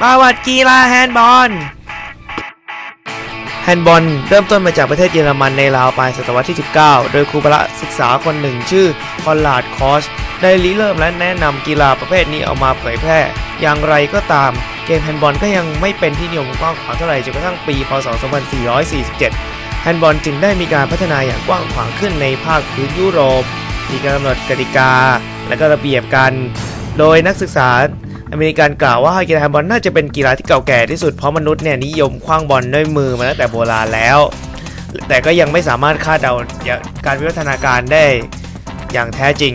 ประวัติกีฬาแฮนด์บอล แฮนด์บอลเริ่มต้นมาจากประเทศเยอรมันในราวปลายศตวรรษที่ 19 โดยครูพละศึกษาคนหนึ่งชื่อคอนลาดคอสได้ริเริ่มและแนะนำกีฬาประเภทนี้ออกมาเผยแพร่ อย่างไรก็ตามเกมแฮนด์บอลก็ยังไม่เป็นที่นิยมกว้างขวางเท่าไหร่จนกระทั่งปี พศ 2447 แฮนด์บอลจึงได้มีการพัฒนาอย่างกว้างขวางขึ้นในภาคพื้นยุโรป มีการกำหนดกติกา และก็ระเบียบกัน โดยนักศึกษา อเมริกันกล่าวว่ากีฬาแฮนด์บอลน่าจะเป็นกีฬาที่เก่าแก่ที่สุดเพราะมนุษย์เนี่ยนิยมคว้างบอลด้วยมือมาตั้งแต่โบราณแล้ว แต่ก็ยังไม่สามารถคาดเดาการวิวัฒนาการได้อย่างแท้จริง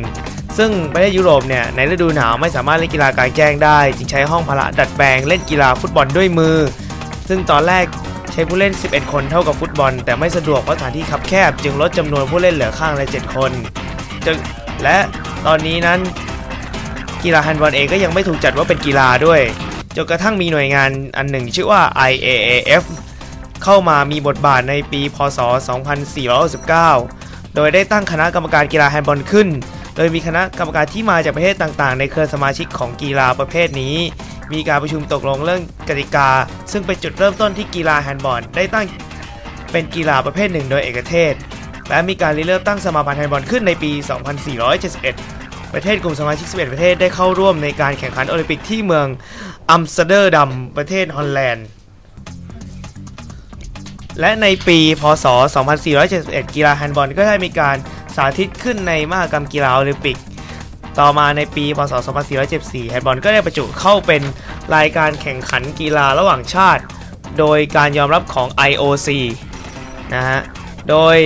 ซึ่งประเทศยุโรปเนี่ยในฤดูหนาวไม่สามารถเล่นกีฬากลางแจ้งได้ จึงใช้ห้องพละดัดแปลงเล่นกีฬาฟุตบอลด้วยมือ ซึ่งตอนแรกใช้ผู้เล่น 11 คนเท่ากับฟุตบอล แต่ไม่สะดวกเพราะสถานที่คับแคบ จึงลดจำนวนผู้เล่นเหลือข้างละ7คน และตอนนี้นั้น กีฬาแฮนด์บอลเองก็ยังไม่ถูกจัดว่าเป็นกีฬาด้วยจนกระทั่งมีหน่วยงานอันหนึ่งชื่อว่า IAAF เข้ามามีบทบาทในปี พศ 2469โดยได้ตั้งคณะกรรมการกีฬาแฮนด์บอลขึ้น โดยมีคณะกรรมการที่มาจากประเทศต่างๆ ในเครือสมาชิกของกีฬาประเภทนี้ มีการประชุมตกลงเรื่องกติกา ซึ่งเป็นจุดเริ่มต้นที่กีฬาแฮนด์บอลได้ตั้งเป็นกีฬาประเภทหนึ่งโดยเอกเทศ และมีการริเริ่มตั้งสมาพันธ์แฮนด์บอลขึ้นในปี 2471 ประเทศกลุ่มสมาชิก 11 ประเทศได้เข้าร่วมในการแข่งขันโอลิมปิกที่เมืองอัมสเตอร์ดัมประเทศฮอลแลนด์ และในปีพศ 2471 กีฬาแฮนด์บอลก็ได้มีการสาธิตขึ้นในมหกรรมกีฬาโอลิมปิก ต่อมาในปีพศ 2474 แฮนด์บอลก็ได้บรรจุเข้าเป็นรายการแข่งขันกีฬาระหว่างชาติ โดยการยอมรับของ IOC นะฮะ โดย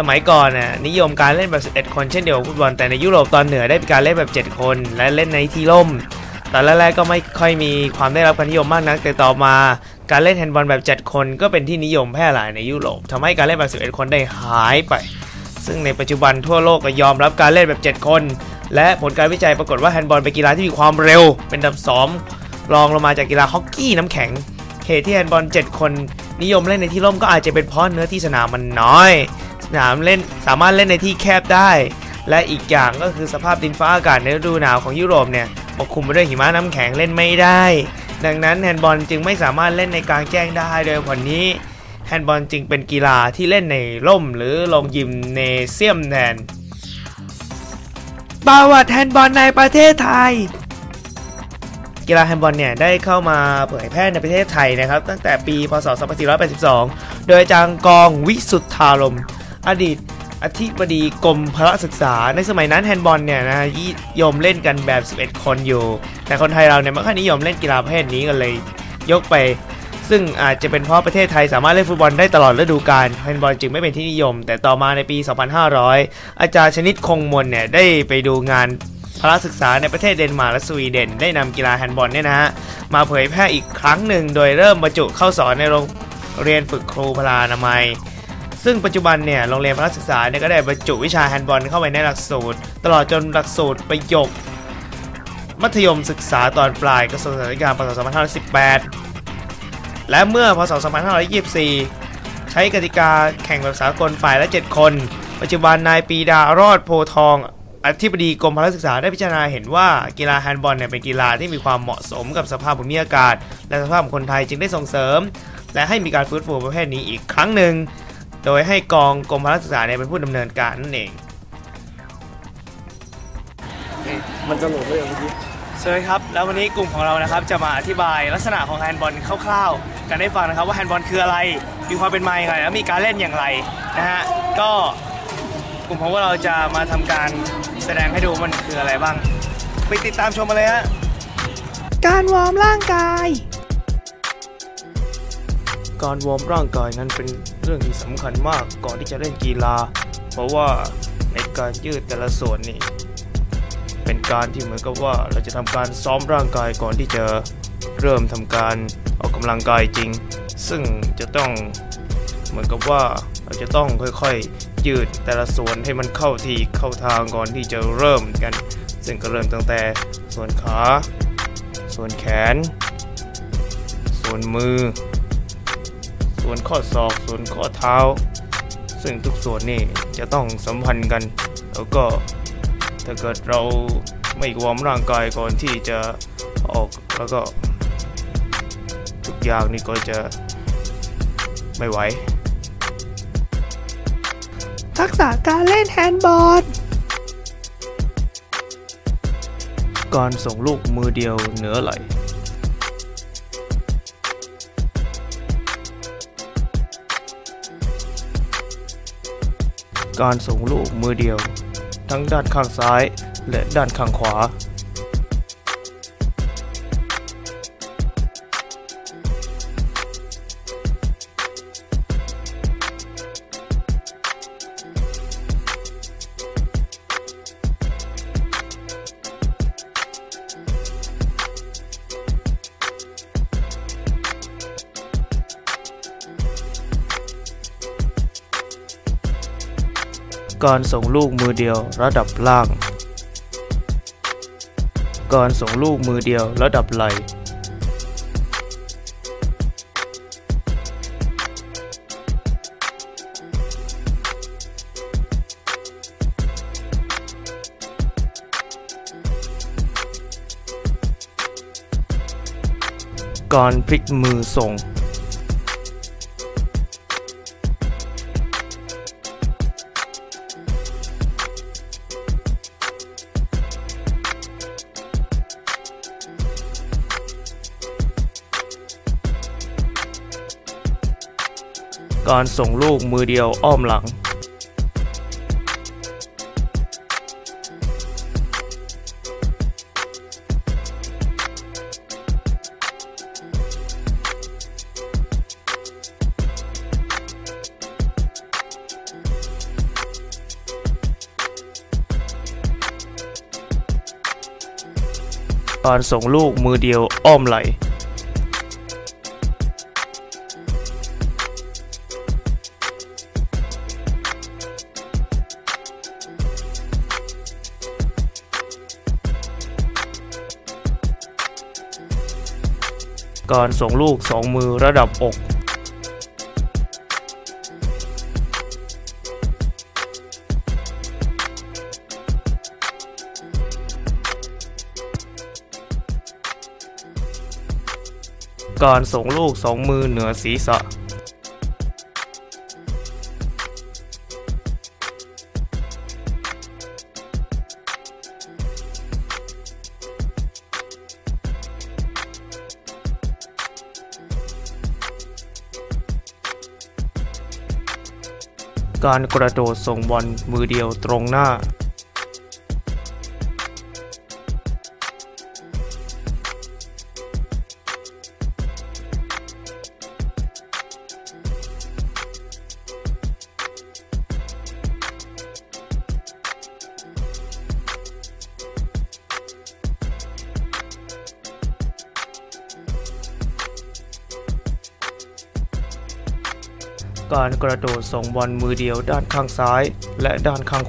สมัยก่อนน่ะนิยมการเล่นแบบ 11 คนเช่นเดียวกับฟุตบอลแต่ในยุโรปตอนเหนือได้มีการเล่นแบบ 7 คน และเล่นในที่ร่มตอนแรกๆก็ไม่ค่อยมีความได้รับการนิยมมากนัก แต่ต่อมาการเล่นแฮนด์บอลแบบ 7 คนก็เป็นที่นิยมแพร่หลายในยุโรปทำให้การเล่นแบบ 11 คนได้หายไป ซึ่งในปัจจุบันทั่วโลกก็ยอมรับการเล่นแบบ 7 คน และผลการวิจัยปรากฏว่าแฮนด์บอลเป็นกีฬาที่มีความเร็ว เป็นดับสองรองลงมาจากกีฬาฮอกกี้น้ำแข็งเหตุที่แฮนด์บอล 7 คนนิยมเล่นในที่ร่มก็อาจจะเป็นเพราะเนื้อที่สนามมันน้อย สนามเล่นสามารถเล่นในที่แคบได้ และอีกอย่างก็คือสภาพดินฟ้าอากาศในฤดูหนาวของยุโรปเนี่ยปกคลุมไปด้วยหิมะน้ำแข็งเล่นไม่ได้ ดังนั้นแฮนด์บอลจึงไม่สามารถเล่นในกลางแจ้งได้โดยผลนี้แฮนด์บอลจึงเป็นกีฬาที่เล่นในร่มหรือลงยิมเนเซียมแทนประวัติแฮนด์บอลในประเทศไทย กีฬาแฮนด์บอลเนี่ยได้เข้ามาเผยแพร่ในประเทศไทยนะครับ ตั้งแต่ปีพศ 2482 โดยอาจารย์กองวิสุทธารม อดีตอธิบดีกรมพละศึกษา ในสมัยนั้นแฮนด์บอลเนี่ยนะนิยมเล่นกันแบบ 11 คนอยู่ แต่คนไทยเราเนี่ยไม่ค่อยนิยมเล่นกีฬาประเภทนี้กันเลยยกไป ซึ่งอาจจะเป็นเพราะประเทศไทยสามารถเล่นฟุตบอลได้ตลอดฤดูกาลแฮนด์บอลจึงไม่เป็นที่นิยม แต่ต่อมาในปี 2500 อาจารย์ชนิดคงมนเนี่ยได้ไปดูงานพละศึกษาในประเทศเดนมาร์กและสวีเดน ได้นำกีฬาแฮนด์บอลเนี่ยนะฮะมาเผยแพร่อีกครั้งหนึ่ง โดยเริ่มบรรจุเข้าสอนในโรงเรียนฝึกครูพลานามัย ซึ่งปัจจุบันเนี่ยโรงเรียนพละศึกษาเนี่ยก็ได้บรรจุวิชาแฮนด์บอลเข้าไปในหลักสูตร ตลอดจนหลักสูตรประโยค มัธยมศึกษาตอนปลายกระทรวงศึกษาธิการพศ2518 และเมื่อพศ 2524 ใช้กติกาแข่งแบบสากลฝ่ายละ 7 คน ปัจจุบันนายปีดารอดโพทองอธิบดีกรมพละศึกษาได้พิจารณาเห็นว่ากีฬาแฮนด์บอลเนี่ยเป็นกีฬาที่มีความเหมาะสมกับสภาพภูมิอากาศ และสภาพของคนไทยจึงได้ส่งเสริม และให้มีการฟื้นฟูประเภทนี้อีกครั้งหนึ่ง โดยให้กองกรมพละศึกษาเนี่ยเป็นผู้ดำเนินการนั่นเอง มันจะโหลดได้ยังเมื่อกี้สวัสดีครับ แล้ววันนี้กลุ่มของเรานะครับจะมาอธิบายลักษณะของแฮนด์บอลคร่าวๆ กันให้ฟังนะครับว่าแฮนด์บอลคืออะไร มีความเป็นมาอย่างไรและมีการเล่นอย่างไรนะฮะ ก็กลุ่มของพวกเราจะมาทำการแสดงให้ดูว่ามันคืออะไรบ้าง ไปติดตามชมมาเลยฮะ การวอร์มร่างกาย การวอร์มร่างกายนั้นเป็นเรื่องที่สำคัญมากก่อนที่จะเล่นกีฬา เพราะว่าในการยืดแต่ละส่วนนี่เป็นการที่เหมือนกับว่าเราจะทำการซ้อมร่างกายก่อนที่จะเริ่มทำการออกกำลังกายจริง ซึ่งจะต้องเหมือนกับว่าเราจะต้องค่อยๆ ยืดแต่ละส่วนให้มันเข้าที่เข้าทางก่อนที่จะเริ่มกัน ซึ่งก็เริ่มตั้งแต่ส่วนขา ส่วนแขน ส่วนมือ วนข้อศอก ส่วนข้อเท้า ซึ่งทุกส่วนนี่จะต้องสัมพันธ์กัน แล้วก็ถ้าเกิดเราไม่วอร์มร่างกายก่อนที่จะออกแล้วก็อย่างนี่ก็จะไม่ไหว ทักษะการเล่นแฮนด์บอลการส่งลูกมือเดียวเหนือไหล การส่งลูกมือเดียว ทั้งด้านข้างซ้ายและด้านข้างขวา การส่งลูกมือเดียวระดับล่างการส่งลูกมือเดียวระดับไหลการพลิกมือส่ง การส่งลูกมือเดียวอ้อมหลัง การส่งลูกมือเดียวอ้อมไหล การส่งลูกสองมือระดับอกการส่งลูกสองมือเหนือศีรษะ การกระโดดส่งบอลมือเดียวตรงหน้า การกระโดดส่งบอลมือเดียวด้านข้างซ้าย และด้านข้าง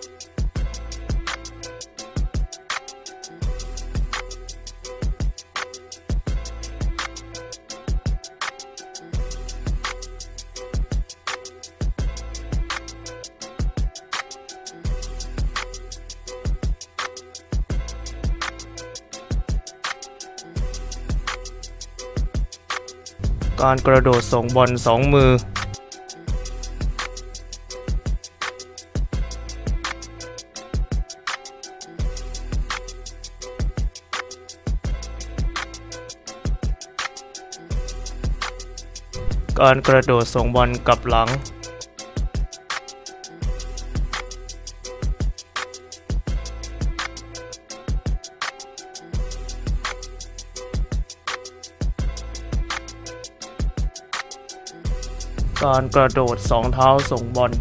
การกระโดดส่งบอลสองมือ การกระโดดส่งบอลกลับหลัง การกระโดดสองเท้าส่งบอล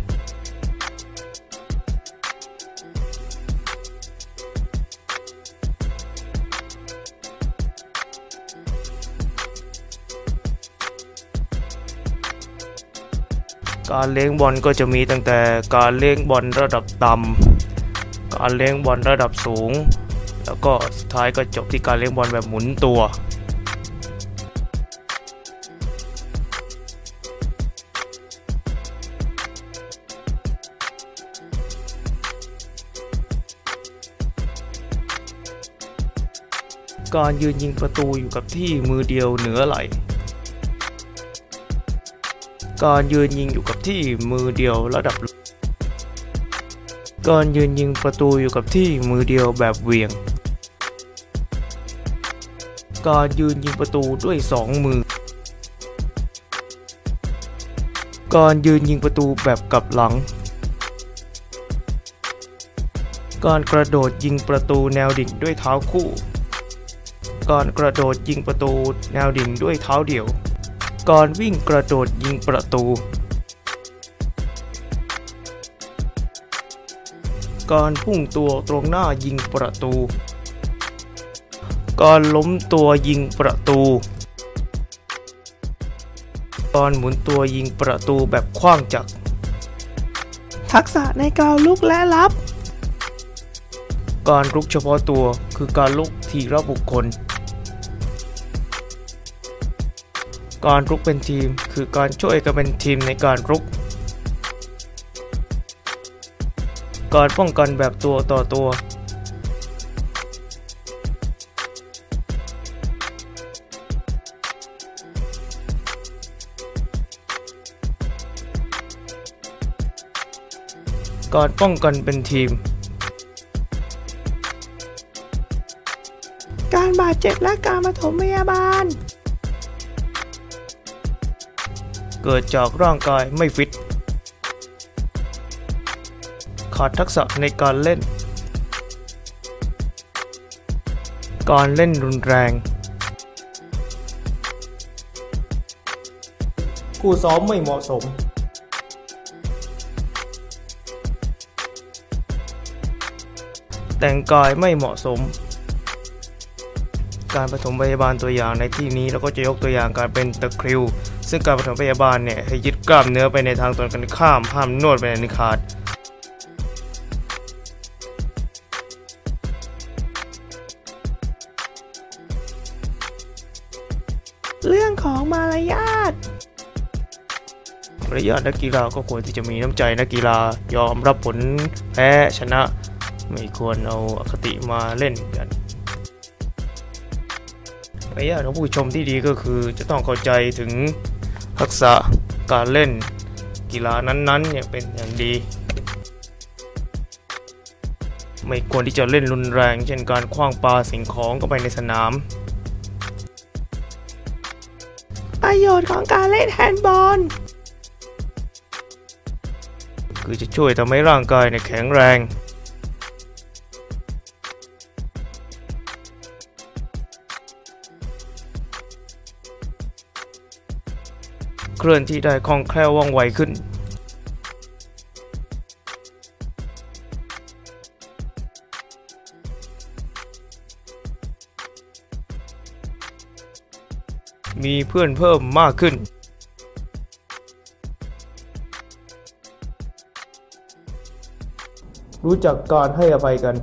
การเลี้ยงบอลก็จะมีตั้งแต่การเลี้ยงบอลระดับต่ำการเลี้ยงบอลระดับสูง แล้วก็สุดท้ายก็จบที่การเลี้ยงบอลแบบหมุนตัวการยืนยิงประตูอยู่กับที่มือเดียวเหนือไหล การยืนยิงอยู่กับที่มือเดียวระดับ การยืนยิงประตูอยู่กับที่มือเดียวแบบเวียง การยืนยิงประตูด้วยสองมือ การยืนยิงประตูแบบกลับหลัง การกระโดดยิงประตูแนวดิ่งด้วยเท้าคู่ การกระโดดยิงประตูแนวดิ่งด้วยเท้าเดี่ยว การวิ่งกระโดดยิงประตู การพุ่งตัวตรงหน้ายิงประตู การล้มตัวยิงประตู การหมุนตัวยิงประตูแบบคว้างจักร ทักษะในการลุกและรับ การลุกเฉพาะตัวคือการลุกทีละบุคคล การรุกเป็นทีม คือการช่วยกันเป็นทีมในการรุกการป้องกันแบบตัวต่อตัวการป้องกันเป็นทีม การบาดเจ็บและการปฐมพยาบาล เกิดจากร่างกายไม่ฟิต ขาดทักษะในการเล่น การเล่นรุนแรง คู่ซ้อมไม่เหมาะสม แต่งกายไม่เหมาะสมการปฐมพยาบาลตัวอย่างในที่นี้เราก็จะยกตัวอย่างการเป็นตะคริว ซึ่งการปฐมพยาบาลเนี่ยให้ยึดกล้ามเนื้อไปในทางตรงกันข้ามห้ามนวดไปในนิขาดเรื่องของมารยาทมารยาทนักกีฬาก็ควรที่จะมีน้ำใจนักกีฬายอมรับผลแพ้ชนะ ไม่ควรเอาอคติมาเล่นกันมารยาทของผู้ชมที่ดีก็คือจะต้องเข้าใจถึง ทักษะการเล่นกีฬานั้นๆเนี่ยเป็นอย่างดี ไม่ควรที่จะเล่นรุนแรง เช่นการคว้างปาสิ่งของเข้าไปในสนาม ประโยชน์ของการเล่นแฮนด์บอลคือจะช่วยทำให้ร่างกายเนี่ยแข็งแรง เคลื่อนที่ได้คล่องแคล่วว่องไวขึ้น มีเพื่อนเพิ่มมากขึ้นรู้จักการให้อภัยกัน